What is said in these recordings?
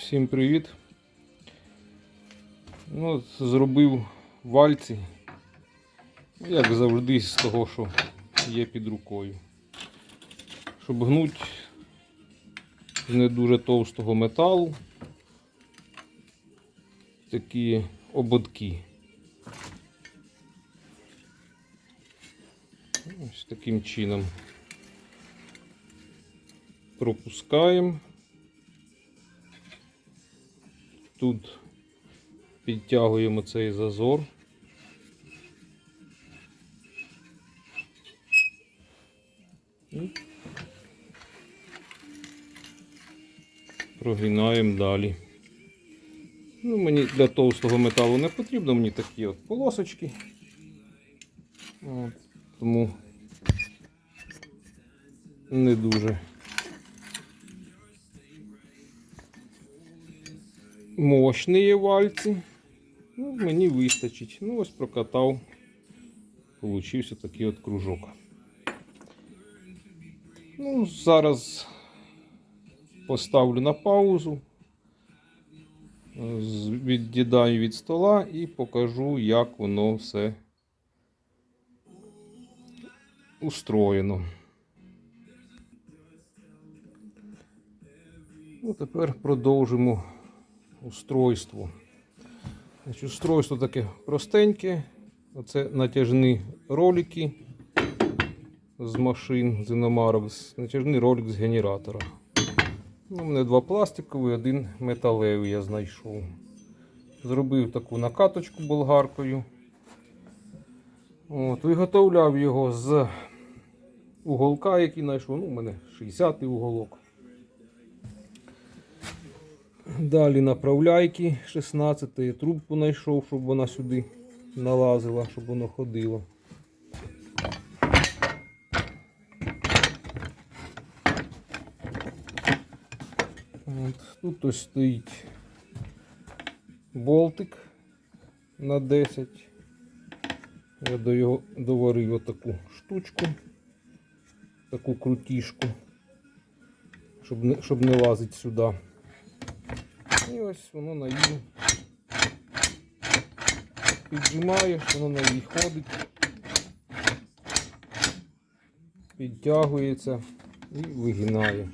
Всім привіт. Ну, зробив вальці, як завжди, з того, що є під рукою. Щоб гнуть з не дуже товстого металу. Такі ободки. Ось таким чином пропускаємо. Тут підтягуємо цей зазор. Прогинаємо далі. Ну, мені для товстого металу не потрібно, мені такі от полосочки. От, тому не дуже. Мощні є вальці. Ну, мені вистачить. Ну, ось прокатав. Получився такий от кружок. Ну, зараз поставлю на паузу. Від'їдаю від стола і покажу, як воно все устроєно. Ну, тепер продовжимо устройство. Значить, устройство таке простеньке. Оце натяжні ролики з машин, з іномарок, натяжний ролик з генератора. Ну, у мене два пластикові, один металевий я знайшов. Зробив таку накаточку болгаркою. От, виготовляв його з уголка, який знайшов. Ну, у мене 60-й уголок. Далі направляйки 16 я трубку знайшов, щоб вона сюди налазила, щоб воно ходило. От, тут ось стоїть болтик на 10. Я до його доварив отаку штучку, таку крутішку, щоб не, щоб не лазить сюди. І ось воно на її піджимаєш, воно на її ходить, підтягується і вигинає.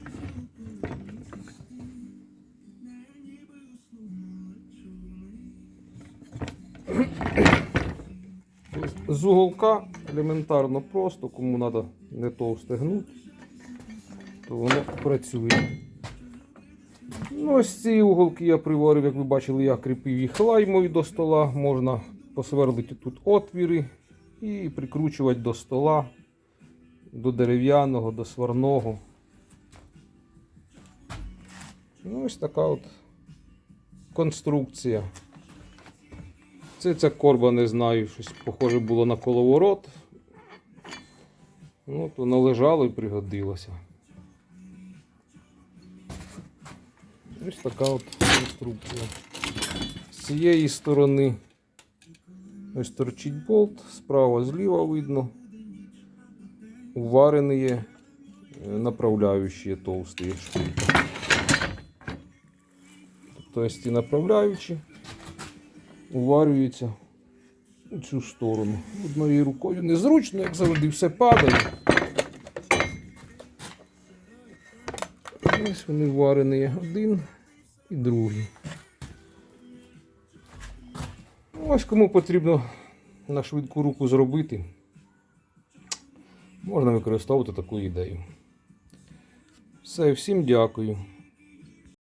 З уголка елементарно просто, кому треба не товсте гнуть, то воно працює. Ну, ось ці уголки я приварив, як ви бачили, я кріпив їх лаймою до стола. Можна посверлити тут отвіри і прикручувати до стола, до дерев'яного, до сварного. Ну, ось така от конструкція. Це ця корба, не знаю, щось похоже було на коловорот. Ну, то належало і пригодилося. Ось така от конструкція. З цієї сторони ось торчить болт, справа зліва видно. Уварені є направляючі товсті шпильки. Тобто ці направляючі уварюються у цю сторону. Одною рукою незручно, як завжди, все падає. Ось вони варені один і другий. Ось кому потрібно на швидку руку зробити, можна використовувати таку ідею. Все, всім дякую.